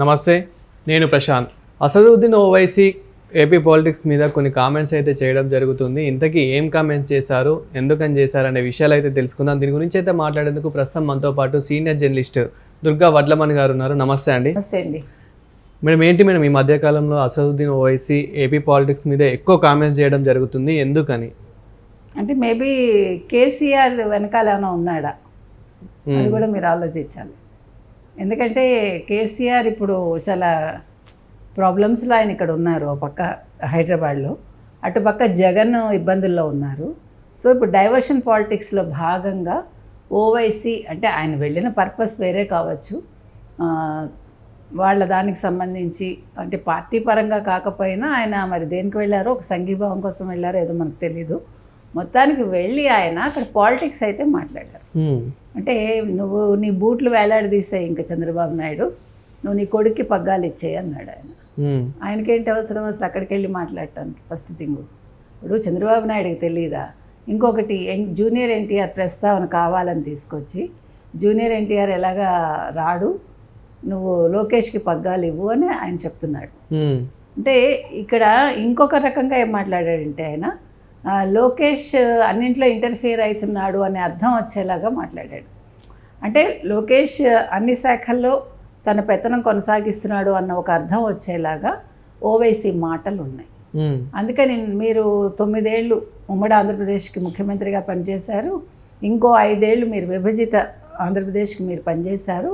నమస్తే నేను Prashanth. Asaduddin Owaisi AP politics మీద కొన్ని కామెంట్స్ అయితే చేయడం జరుగుతుంది. ఇంతకీ ఏం కామెంట్స్ చేశారు ఎందుకని చేశారు అనే విషయాలు అయితే తెలుసుకుందాం. దీని గురించి అయితే మాట్లాడేందుకు ప్రస్తుతం మనతో పాటు సీనియర్ జర్నలిస్ట్ దుర్గా వడ్లమణి గారు ఉన్నారు. నమస్తే అండి. నమస్తే అండి. మేడం ఏంటి మేడం ఈ మధ్యకాలంలో అసదుద్దీన్ ఓవైసీ ఏపీ పాలిటిక్స్ మీద ఎక్కువ కామెంట్స్ చేయడం జరుగుతుంది? ఎందుకని? అంటే మేబీ కేసీఆర్ వెనకాల ఏమైనా ఉన్నాడా? అది కూడా మీరు ఆలోచించాలి. ఎందుకంటే కేసీఆర్ ఇప్పుడు చాలా ప్రాబ్లమ్స్లో ఆయన ఇక్కడ ఉన్నారు ఒక పక్క హైదరాబాద్లో. అటు పక్క జగన్ ఇబ్బందుల్లో ఉన్నారు. సో ఇప్పుడు డైవర్షన్ పాలిటిక్స్లో భాగంగా ఓవైసీ అంటే ఆయన వెళ్ళిన పర్పస్ వేరే కావచ్చు. వాళ్ళ దానికి సంబంధించి అంటే పార్టీ పరంగా కాకపోయినా ఆయన మరి దేనికి వెళ్ళారో ఒక సంఘీభావం కోసం వెళ్ళారో ఏదో మనకు తెలీదు. మొత్తానికి వెళ్ళి ఆయన అక్కడ పాలిటిక్స్ అయితే మాట్లాడారు. అంటే నువ్వు నీ బూట్లు వేలాడదీసాయి ఇంకా చంద్రబాబు నాయుడు. నువ్వు నీ కొడుక్కి పగ్గాలు ఇచ్చేయి అన్నాడు ఆయన. ఆయనకేంటి అవసరం? అసలు అక్కడికి వెళ్ళి మాట్లాడటానికి ఫస్ట్ థింగ్. ఇప్పుడు చంద్రబాబు నాయుడుకి తెలియదా ఇంకొకటి జూనియర్ ఎన్టీఆర్ ప్రస్తావన కావాలని తీసుకొచ్చి జూనియర్ ఎన్టీఆర్ ఎలాగా రాడు? నువ్వు లోకేష్కి పగ్గాలు ఇవ్వు అని ఆయన చెప్తున్నాడు. అంటే ఇక్కడ ఇంకొక రకంగా ఏం మాట్లాడాడంటే ఆయన లోకేష్ అన్నింట్లో ఇంటర్ఫియర్ అవుతున్నాడు అనే అర్థం వచ్చేలాగా మాట్లాడాడు. అంటే లోకేష్ అన్ని శాఖల్లో తన పెత్తనం కొనసాగిస్తున్నాడు అన్న ఒక అర్థం వచ్చేలాగా ఓవైసీ మాటలు ఉన్నాయి. అందుకని మీరు తొమ్మిదేళ్ళు ఉమ్మడి ఆంధ్రప్రదేశ్కి ముఖ్యమంత్రిగా పనిచేశారు ఇంకో ఐదేళ్ళు మీరు విభజిత ఆంధ్రప్రదేశ్కి మీరు పనిచేశారు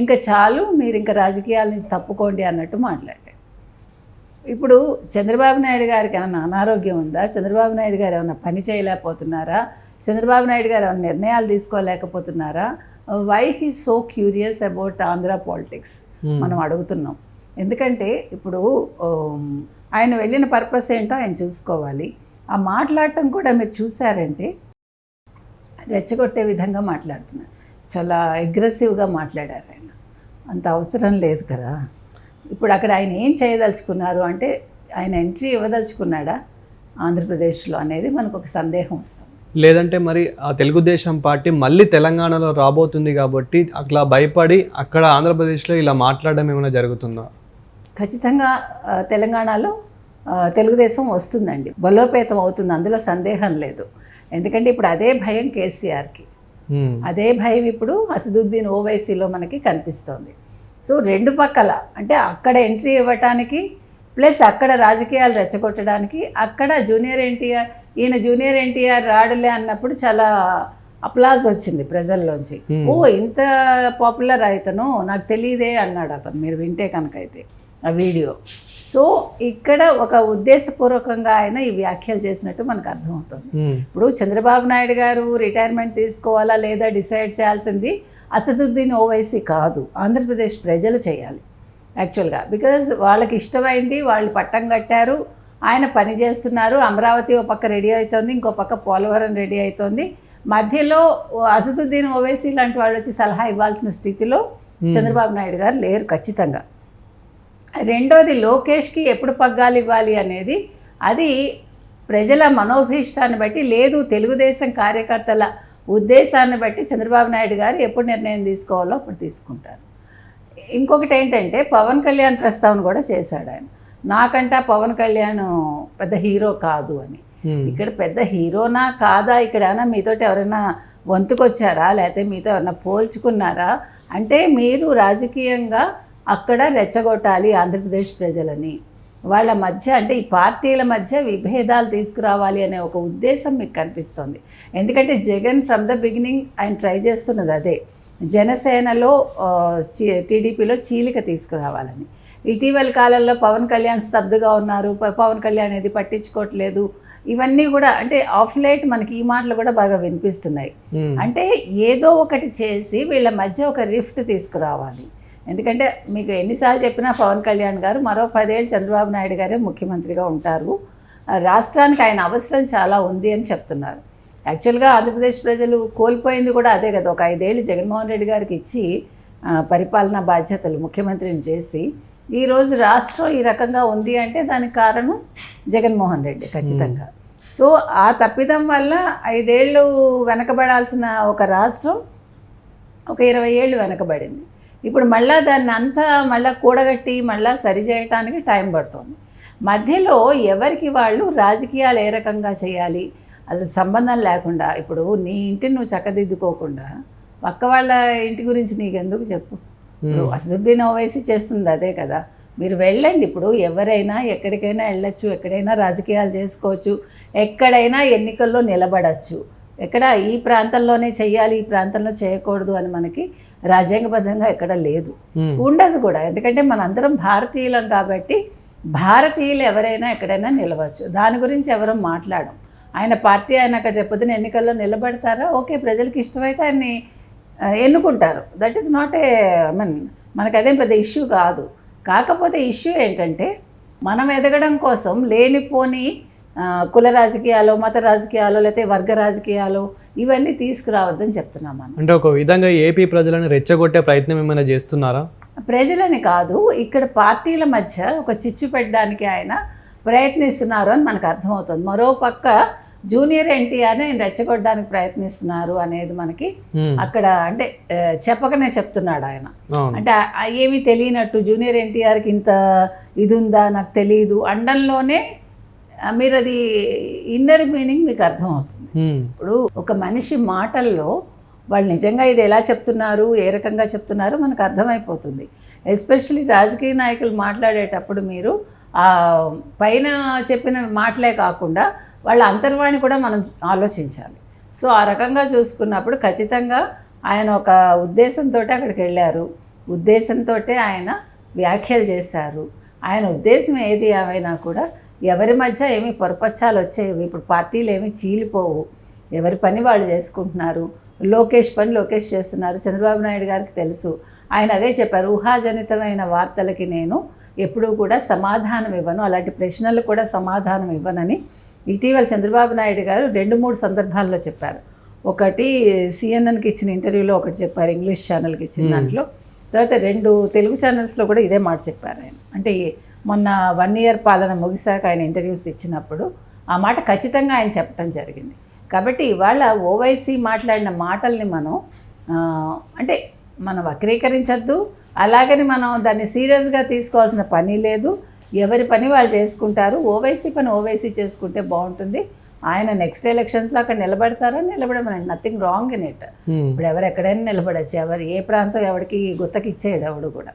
ఇంకా చాలు మీరు ఇంకా రాజకీయాల నుంచి తప్పుకోండి అన్నట్టు మాట్లాడారు. ఇప్పుడు చంద్రబాబు నాయుడు గారికి ఏమైనా అనారోగ్యం ఉందా? చంద్రబాబు నాయుడు గారు ఏమైనా పని చేయలేకపోతున్నారా? చంద్రబాబు నాయుడు గారు ఏమైనా నిర్ణయాలు తీసుకోలేకపోతున్నారా? Why he so curious about Andhra politics మనం అడుగుతున్నాం. ఎందుకంటే ఇప్పుడు ఉమ్, ఆయన వెళ్ళిన పర్పస్ ఏంటో ఆయన చూసుకోవాలి. ఆ మాట్లాడటం కూడా మీరు చూసారంటే రెచ్చగొట్టే విధంగా మాట్లాడుతున్నారు. చాలా అగ్రెసివ్గా మాట్లాడారు ఆయన. అంత అవసరం లేదు కదా? ఇప్పుడు అక్కడ ఆయన ఏం చేయదలుచుకున్నారు అంటే ఆయన ఎంట్రీ ఇవ్వదలుచుకున్నాడా? ఆంధ్రప్రదేశ్లో అనేది మనకు ఒక సందేహం వస్తుంది. లేదంటే మరి ఆ తెలుగుదేశం పార్టీ మళ్ళీ తెలంగాణలో రాబోతుంది కాబట్టి అట్లా భయపడి అక్కడ ఆంధ్రప్రదేశ్లో ఇలా మాట్లాడడం ఏమైనా జరుగుతుందా? ఖచ్చితంగా తెలంగాణలో తెలుగుదేశం వస్తుందండి. బలోపేతం అవుతుంది అందులో సందేహం లేదు. ఎందుకంటే ఇప్పుడు అదే భయం కేసీఆర్కి. అదే భయం ఇప్పుడు అసదుద్దీన్ ఓవైసీలో మనకి కనిపిస్తోంది. సో రెండు పక్కల అంటే అక్కడ ఎంట్రీ ఇవ్వటానికి ప్లస్ అక్కడ రాజకీయాలు రెచ్చగొట్టడానికి అక్కడ జూనియర్ ఎన్టీఆర్ ఈయన జూనియర్ ఎన్టీఆర్ రాడులే అన్నప్పుడు చాలా అప్లాజ్ వచ్చింది ప్రజల్లోంచి. ఓ ఇంత పాపులర్ అయితను నాకు తెలియదే అన్నాడు అతను మీరు వింటే కనుక అయితే ఆ వీడియో. సో ఇక్కడ ఒక ఉద్దేశపూర్వకంగా ఆయన ఈ వ్యాఖ్యలు చేసినట్టు మనకు అర్థమవుతుంది. మ్మ్. ఇప్పుడు చంద్రబాబు నాయుడు గారు రిటైర్మెంట్ తీసుకోవాలా లేదా డిసైడ్ చేయాల్సింది అసదుద్దీన్ ఓవైసీ కాదు. ఆంధ్రప్రదేశ్ ప్రజలు చేయాలి. యాక్చువల్గా బికాజ్ వాళ్ళకి ఇష్టమైంది వాళ్ళు పట్టం కట్టారు ఆయన పని చేస్తున్నారు అమరావతి ఒక పక్క రెడీ అవుతోంది ఇంకో పక్క పోలవరం రెడీ అవుతోంది మధ్యలో అసదుద్దీన్ ఓవైసీ లాంటి వాళ్ళు వచ్చి సలహా ఇవ్వాల్సిన స్థితిలో చంద్రబాబు నాయుడు గారు లేరు ఖచ్చితంగా. రెండోది లోకేష్కి ఎప్పుడు పగ్గాలు ఇవ్వాలి అనేది అది ప్రజల మనోభీష్టాన్ని బట్టి లేదు తెలుగుదేశం కార్యకర్తల ఉద్దేశాన్ని బట్టి చంద్రబాబు నాయుడు గారు ఎప్పుడు నిర్ణయం తీసుకోవాలో అప్పుడు తీసుకుంటారు. ఇంకొకటి ఏంటంటే పవన్ కళ్యాణ్ ప్రస్తావన కూడా చేశాడు ఆయన. నాకంట పవన్ కళ్యాణ్ పెద్ద హీరో కాదు అని. ఇక్కడ పెద్ద హీరోనా కాదా? ఇక్కడ ఏమైనా మీతోటి ఎవరైనా వంతుకొచ్చారా? లేకపోతే మీతో ఎవరైనా పోల్చుకున్నారా? అంటే మీరు రాజకీయంగా అక్కడ రెచ్చగొట్టాలి ఆంధ్రప్రదేశ్ ప్రజలని. వాళ్ళ మధ్య అంటే ఈ పార్టీల మధ్య విభేదాలు తీసుకురావాలి అనే ఒక ఉద్దేశం మీకు కనిపిస్తుంది. ఎందుకంటే జగన్ ఫ్రమ్ ద బిగినింగ్ ఆయన ట్రై చేస్తున్నది అదే. జనసేనలో టీడీపీలో చీలిక తీసుకురావాలని. ఇటీవల కాలంలో పవన్ కళ్యాణ్ స్తబ్దుగా ఉన్నారు. పవన్ కళ్యాణ్ ఇది పట్టించుకోవట్లేదు. ఇవన్నీ కూడా అంటే ఆఫ్ లైట్ మనకి ఈ మాటలు కూడా బాగా వినిపిస్తున్నాయి. అంటే ఏదో ఒకటి చేసి వీళ్ళ మధ్య ఒక రిఫ్ట్ తీసుకురావాలి. ఎందుకంటే మీకు ఎన్నిసార్లు చెప్పినా పవన్ కళ్యాణ్ గారు మరో పదేళ్ళు చంద్రబాబు నాయుడు గారే ముఖ్యమంత్రిగా ఉంటారు. రాష్ట్రానికి ఆయన అవసరం చాలా ఉంది అని చెప్తున్నారు. యాక్చువల్గా ఆంధ్రప్రదేశ్ ప్రజలు కోల్పోయింది కూడా అదే కదా. ఒక ఐదేళ్ళు జగన్మోహన్ రెడ్డి గారికి ఇచ్చి పరిపాలనా బాధ్యతలు ముఖ్యమంత్రిని చేసి ఈరోజు రాష్ట్రం ఈ రకంగా ఉంది అంటే దానికి కారణం జగన్మోహన్ రెడ్డి ఖచ్చితంగా. సో ఆ తప్పిదం వల్ల ఐదేళ్ళు వెనకబడాల్సిన ఒక రాష్ట్రం ఒక ఇరవై ఏళ్ళు వెనకబడింది. ఇప్పుడు మళ్ళా దాన్ని అంతా మళ్ళా కూడగట్టి మళ్ళా సరి చేయటానికి టైం పడుతుంది. మధ్యలో ఎవరికి వాళ్ళు రాజకీయాలు ఏ రకంగా చేయాలి? అసలు సంబంధం లేకుండా ఇప్పుడు నీ ఇంటిని నువ్వు చక్కదిద్దుకోకుండా పక్క వాళ్ళ ఇంటి గురించి నీకెందుకు చెప్పు? ఇప్పుడు అసదుద్దీన్ ఓవైసీ చేస్తుంది అదే కదా. మీరు వెళ్ళండి ఇప్పుడు ఎవరైనా ఎక్కడికైనా వెళ్ళొచ్చు ఎక్కడైనా రాజకీయాలు చేసుకోవచ్చు ఎక్కడైనా ఎన్నికల్లో నిలబడచ్చు. ఎక్కడ ఈ ప్రాంతంలోనే చేయాలి ఈ ప్రాంతంలో చేయకూడదు అని మనకి రాజ్యాంగబద్ధంగా ఎక్కడ లేదు. ఉండదు కూడా. ఎందుకంటే మనందరం భారతీయులం కాబట్టి భారతీయులు ఎవరైనా ఎక్కడైనా నిలవచ్చు. దాని గురించి ఎవరు మాట్లాడం ఆయన పార్టీ ఆయన అక్కడ రేపొద్దున ఎన్నికల్లో నిలబడతారా? ఓకే ప్రజలకు ఇష్టమైతే ఆయన్ని ఎన్నుకుంటారు. That is not a I mean మనకు అదేం పెద్ద ఇష్యూ కాదు. కాకపోతే ఇష్యూ ఏంటంటే మనం ఎదగడం కోసం లేనిపోని కుల రాజకీయాలు మత రాజకీయాలు లేకపోతే వర్గ రాజకీయాలు ఇవన్నీ తీసుకురావద్దని చెప్తున్నాం మనం. అంటే ఒక విధంగా ఏపీ ప్రజలను రెచ్చగొట్టే ప్రయత్నం ఏమైనా చేస్తున్నారా? ప్రజలని కాదు ఇక్కడ పార్టీల మధ్య ఒక చిచ్చు పెట్టడానికి ఆయన ప్రయత్నిస్తున్నారు అని మనకు అర్థమవుతుంది. మరో పక్క జూనియర్ ఎన్టీఆర్ని ఆయన రెచ్చగొట్టడానికి ప్రయత్నిస్తున్నారు అనేది మనకి. అక్కడ అంటే చెప్పకనే చెప్తున్నాడు ఆయన. అంటే ఏమీ తెలియనట్టు జూనియర్ ఎన్టీఆర్కి ఇంత ఇది ఉందా? నాకు తెలియదు అండంలోనే మీరు అది ఇన్నర్ మీనింగ్ మీకు అర్థమవుతుంది. ఇప్పుడు ఒక మనిషి మాటల్లో వాళ్ళు నిజంగా ఇది ఎలా చెప్తున్నారు ఏ రకంగా చెప్తున్నారు మనకు అర్థమైపోతుంది. ఎస్పెషల్లీ రాజకీయ నాయకులు మాట్లాడేటప్పుడు మీరు ఆ పైన చెప్పిన మాటలే కాకుండా వాళ్ళ అంతర్వాణి కూడా మనం ఆలోచించాలి. సో ఆ రకంగా చూసుకున్నప్పుడు ఖచ్చితంగా ఆయన ఒక ఉద్దేశంతో అక్కడికి వెళ్ళారు. ఉద్దేశంతో ఆయన వ్యాఖ్యలు చేశారు. ఆయన ఉద్దేశం ఏది ఏమైనా కూడా ఎవరి మధ్య ఏమి పొరపచ్చాలు వచ్చేవి? ఇప్పుడు పార్టీలు ఏమి చీలిపోవు. ఎవరి పని వాళ్ళు చేసుకుంటున్నారు? లోకేష్ పని లోకేష్ చేస్తున్నారు. చంద్రబాబు నాయుడు గారికి తెలుసు. ఆయన అదే చెప్పారు ఊహాజనితమైన వార్తలకి నేను ఎప్పుడూ కూడా సమాధానం ఇవ్వను. అలాంటి ప్రశ్నలు కూడా సమాధానం ఇవ్వనని ఇటీవల చంద్రబాబు నాయుడు గారు రెండు మూడు సందర్భాల్లో చెప్పారు. ఒకటి సిఎన్ఎన్కి ఇచ్చిన ఇంటర్వ్యూలో ఒకటి చెప్పారు ఇంగ్లీష్ ఛానల్కి ఇచ్చిన దాంట్లో. తర్వాత రెండు తెలుగు ఛానల్స్లో కూడా ఇదే మాట చెప్పారు ఆయన. అంటే మొన్న వన్ ఇయర్ పాలన ముగిశాక ఆయన ఇంటర్వ్యూస్ ఇచ్చినప్పుడు ఆ మాట ఖచ్చితంగా ఆయన చెప్పడం జరిగింది. కాబట్టి ఇవాళ ఓవైసీ మాట్లాడిన మాటల్ని మనం అంటే మనం వక్రీకరించద్దు. అలాగని మనం దాన్ని సీరియస్గా తీసుకోవాల్సిన పని లేదు. ఎవరి పని వాళ్ళు చేసుకుంటారు. ఓవైసీ పని ఓవైసీ చేసుకుంటే బాగుంటుంది. ఆయన నెక్స్ట్ ఎలక్షన్స్లో అక్కడ నిలబడతారా? నిలబడమనండి నథింగ్ రాంగ్ ఇన్ ఇట్. ఇప్పుడు ఎవరు ఎక్కడైనా నిలబడచ్చు. ఎవరు ఏ ప్రాంతం ఎవరికి గుత్తకి ఇచ్చేయడు ఎవడు కూడా.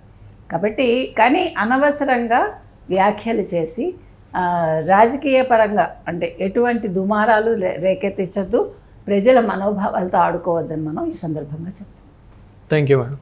కాబట్టి కానీ అనవసరంగా వ్యాఖ్యలు చేసి రాజకీయ పరంగా అంటే ఎటువంటి దుమారాలు రే- ప్రజల మనోభావాలతో ఆడుకోవద్దని మనం ఈ సందర్భంగా చెప్తాం థ్యాంక్ యూ మేడం